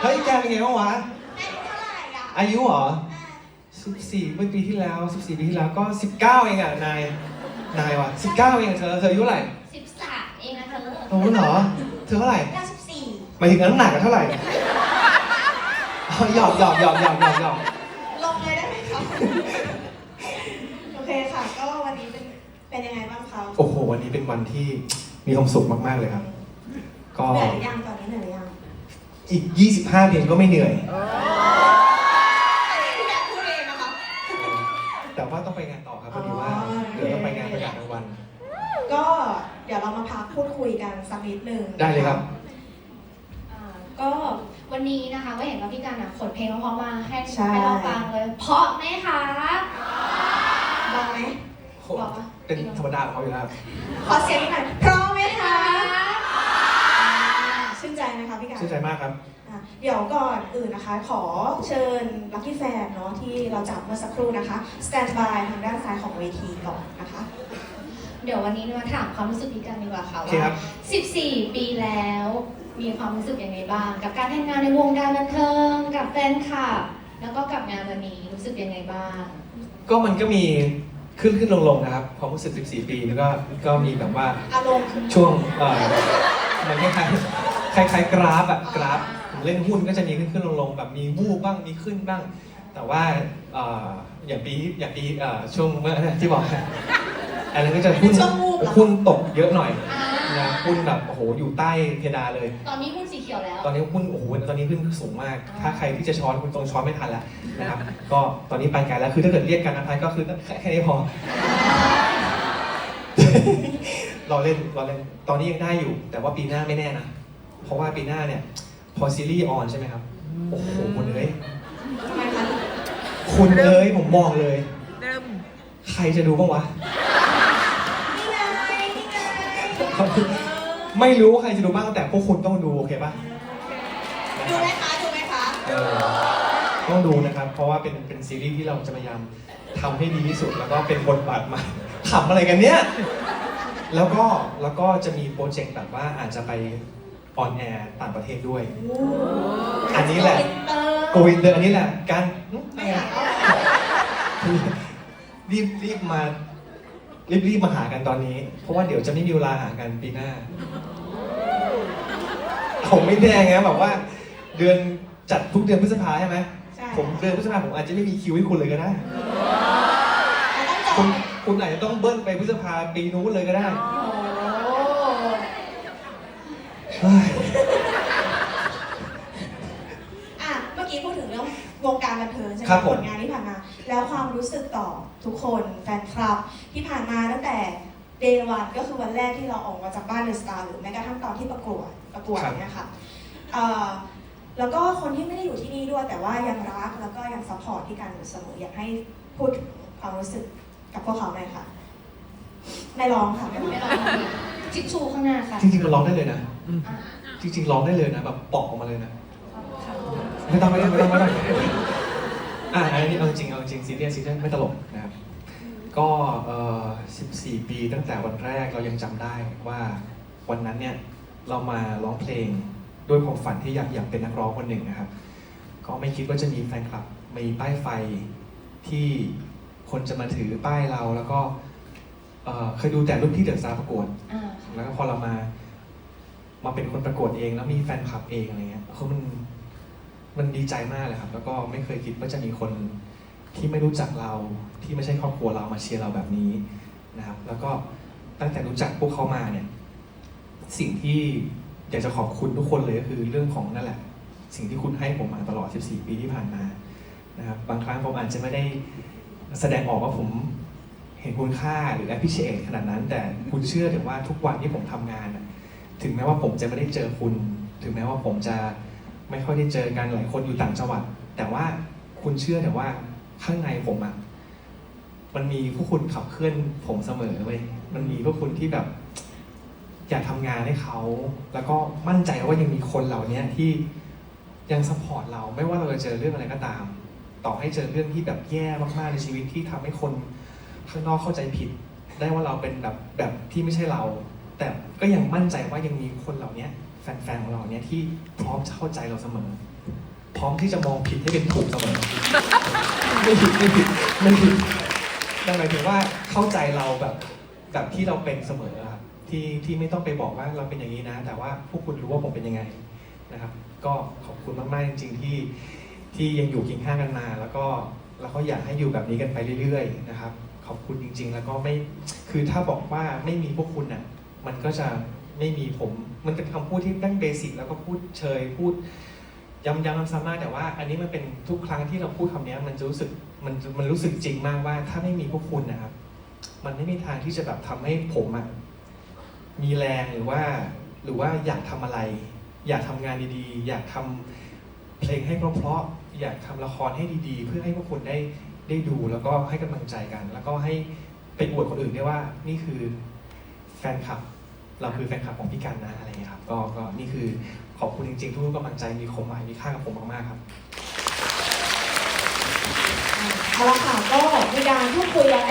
เฮ้ยแกเป็นไงบ้างวะ อายุเท่าไหร่อะอายุเหรอ14เมื่อปีที่แล้ว14ปีที่แล้วก็19เองอะนาย นายวะ19เองอะเธอ เธออายุเท่าไหร่สิบสามเองนะเธอโอ้เหรอ เธอเท่าไหร่เก้าสิบสี่หมายถึงน้ำหนักอะเท่าไหร่อ๋อหยอกหยอกหยอกหยอกหยอกหยอกลงเลยได้ไหมครับ โอเคค่ะ ก็วันนี้เป็น เป็นยังไงบ้างคะโอ้โห วันนี้เป็นวันที่มีความสุขมาก ๆ เลยครับ ก็เหนื่อยหรือยังตอนนี้เหนื่อยหรือยัง อีก 25 เพลงก็ไม่เหนื่อย พี่แบพูดเองนะคะ แต่ว่าต้องไปงานต่อครับพอดีว่าเดี๋ยวต้องไปงานประกาศรางวัล ก็เดี๋ยวเรามาพักพูดคุยกันสักนิดหนึ่งได้เลยครับ อ่าก็วันนี้นะคะก็เห็นว่าพี่การอะขนเพลงเพราะๆมาให้ใช่ ให้เราฟังเลย เพราะไหมคะบอกไหม บอกว่า เป็นธรรมดาของเขาอยู่แล้วขอเสียงหน่อยพร้อมไหมคะ ชื่นใจมากครับอะเดี๋ยวก่อนอื่นนะคะ ขอเชิญลัคกี้แฟนเนาะที่เราจับเมื่อสักครู่นะคะสแตนบายทางด้านซ้ายของเวทีก่อนนะคะ เดี๋ยววันนี้มาถามความรู้สึกพี่การดีกว่าค่ะโอเคครัว่าบ14 ปีแล้วมีความรู้สึกยังไงบ้าง กับการทำงานในวงการบันเทิง กับแฟนคลับแล้วก็กับงานวันนี้รู้สึกยังไงบ้าง ก็มันก็มีขึ้นขึ้นลงลงนะครับความรู้สึก 14 ปีแล้วก็ก็มีแบบว่าอารมณ์คือช่วงเอ่อมันคล้ายๆ คล้ายคล้ายๆกราฟอะกราฟผมเล่นหุ้นก็จะมีขึ้นขึ้นลงลงแบบมีวูบบ้างมีขึ้นบ้าง แต่ว่าเอ่ออย่างปีอย่างปีเอ่อช่วงเมื่อที่บอกอันนั้นก็จะหุ้นช่วงวูบเหรอ หุ้นตกเยอะหน่อยอ่านะหุ้นแบบโอ้โหอยู่ใต้เพดานเลย ตอนนี้หุ้นสีเขียวแล้ว ตอนนี้หุ้นโอ้โหตอนนี้ขึ้นสูงมาก ถ้าใครที่จะช้อนคุณต้องช้อนไม่ทันแล้วนะครับ ก็ตอนนี้ไปไกลแล้วคือถ้าเกิดเรียกกันนะพันก็คือแค่แค่นี้พอ เราเล่นเราเล่นตอนนี้ยังได้อยู่ แต่ว่าปีหน้าไม่แน่นะ เพราะว่าปีหน้าเนี่ย พอซีรีส์ออนใช่ไหมครับ โอ้โหคุณเอ้ยทำไมคะคุณเอ้ยผมมองเลย เริ่มใครจะดูบ้างวะ นี่ไงนี่ไงไม่รู้ว่าใครจะดูบ้างแต่พวกคุณต้องดูโอเคปะดูไหมคะดูไหมคะเออต้องดูนะครับ เพราะว่าเป็นเป็นซีรีส์ที่เราจะพยายามทำให้ดีที่สุดแล้วก็เป็นบทบาทใหม่ขำอะไรกันเนี่ย แล้วก็แล้วก็จะมีโปรเจกต์แบบว่าอาจจะไป ออนแอร์ต่างประเทศด้วย อันนี้แหละเตอร์โกอินเตอร์อันนี้แหละการไม่หาเอารีบรีบมารีบรีบมาหากันตอนนี้ เพราะว่าเดี๋ยวจะไม่มีเวลาหากันปีหน้าผมไม่แน่ไงแบบว่า เดือนจัดทุกเดือนพฤษภาใช่ไหมใช่ผมเดือนพฤษภาผมอาจจะไม่มีคิวให้คุณเลยก็ได้เราต้องจอคุงณคุณอาจจะต้องเบิ้ลไปพฤษภาปีนู้นเลยก็ได้โอ้เฮ้ยอะเมื่อกี้พูดถึงเรื่องวงการบันเทิงใช่ไหมครับผมผลงานที่ผ่านมา แล้วความรู้สึกต่อทุกคนแฟนคลับที่ผ่านมาตั้งแต่เดวันก็คือวันแรกที่เราออกมาจากบ้านเดอะสตาร์หรือแม้กระทั่งตอนที่ประกวดประกวดเนี่ยค่ะเอ่อแล้วก็คนที่ไม่ได้อยู่ที่นี่ด้วยแต่ว่ายังรักแล้วก็ยังซัพพอร์ตที่กันอยู่เสมออยากให้พูดถึงความรู้สึกกับพวกเขาหน่อยค่ะ ไม่ร้องค่ะไม่ร้อง ไม่ลองทิชชูข้างหน้าค่ะจริงๆมันร้องได้เลยนะ อะจริงๆร้องได้เลยนะแบบปอกออกมาเลยนะ ไม่ต้องไม่ต้องไม่ต้องไม่ต้องอ่าอันนี้เอาจริงเอาจริงซีเรียสซีเรียสไม่ตลกนะครับ ก็เอ่อ14 ปีตั้งแต่วันแรกเรายังจำได้ว่าวันนั้นเนี่ยเรามาร้องเพลงด้วยความฝันที่อยากอยากเป็นนักร้องคนหนึ่งนะครับ ก็ไม่คิดว่าจะมีแฟนคลับมีป้ายไฟที่คนจะมาถือป้ายเราแล้วก็ เอ่อเคยดูแต่รุ่นพี่เดอะสตาร์ประกวดอ่าแล้วก็พอเรามา มาเป็นคนประกวดเองแล้วมีแฟนคลับเองอะไรเงี้ยคือมันมันดีใจมากเลยครับ แล้วก็ไม่เคยคิดว่าจะมีคนที่ไม่รู้จักเราที่ไม่ใช่ครอบครัวเรามาเชียร์เราแบบนี้นะครับ แล้วก็ตั้งแต่รู้จักพวกเขามาเนี่ย สิ่งที่อยากจะขอบคุณทุกคนเลยก็คือเรื่องของนั่นแหละ สิ่งที่คุณให้ผมมาตลอด 14 ปีที่ผ่านมานะครับ บางครั้งผมอาจจะไม่ได้แสดงออกว่าผม เห็นคุณค่าหรือ appreciate ขนาดนั้น แต่คุณเชื่อเถึงว่าทุกวันที่ผมทำงานถึงแม้ว่าผมจะไม่ได้เจอคุณ ถึงแม้ว่าผมจะไม่ค่อยได้เจอกันหลายคนอยู่ต่างจังหวัด แต่ว่าคุณเชื่อแต่ว่าข้างในผมอะมันมีพวกคุณขับเคลื่อนผมเสมอเว้ยมันมีพวกคุณที่แบบ อยากทำงานให้เขา แล้วก็มั่นใจว่ายังมีคนเหล่านี้ที่ยังสปอร์ตเรา ไม่ว่าเราจะเจอเรื่องอะไรก็ตาม ต่อให้เจอเรื่องที่แบบแย่มากๆในชีวิตที่ทำให้คน ข้างนอกเข้าใจผิด ได้ว่าเราเป็นแบบแบบที่ไม่ใช่เรา แต่ก็ยังมั่นใจว่ายังมีคนเหล่านี้แฟนๆของเราเนี่ยที่พร้อมจะเข้าใจเราเสมอ พร้อมที่จะมองผิดให้เป็นถูกเสมอไม่ผิดไม่ผิดไม่ผิดแต่หมายถึงว่าเข้าใจเราแบบแบบที่เราเป็นเสมอครับที่ที่ไม่ต้องไปบอกว่าเราเป็นอย่างนี้นะ แต่ว่าพวกคุณรู้ว่าผมเป็นยังไงนะครับ ก็ขอบคุณมากๆจริง ๆ ที่ที่ยังอยู่เคียงข้างกันมา แล้วก็แล้วก็อยากให้อยู่แบบนี้กันไปเรื่อย ๆ นะครับ ขอบคุณจริง ๆ แล้วก็ไม่คือถ้าบอกว่าไม่มีพวกคุณน่ะมันก็จะไม่มีผม มันเป็นคำพูดที่ตั้งเบสิกแล้วก็พูดเชยพูดย้ำๆซ้ำมากแต่ว่า อันนี้มันเป็นทุกครั้งที่เราพูดคำนี้มันจะรู้สึกมันมันรู้สึกจริงมากว่าถ้าไม่มีพวกคุณนะครับ มันไม่มีทางที่จะแบบทำให้ผมอะมีแรงหรือว่า หรือว่าอยากทำอะไร อยากทำงานดีๆ อยากทำเพลงให้เพราะๆอยากทำละครให้ดีๆ เพื่อให้พวกคุณได้ ได้ดูแล้วก็ให้กำลังใจกัน แล้วก็ให้ไปอวดคนอื่นได้ว่านี่คือแฟนคลับ เราคือแฟนคลับของพี่กันนะอะไรอย่างเงี้ยครับก็ก็นี่คือขอบคุณจริงๆทุกกำลังใจมีความหมายมีค่ากับผมมากๆครับเอาละค่ะก็ในการพูดคุยกัน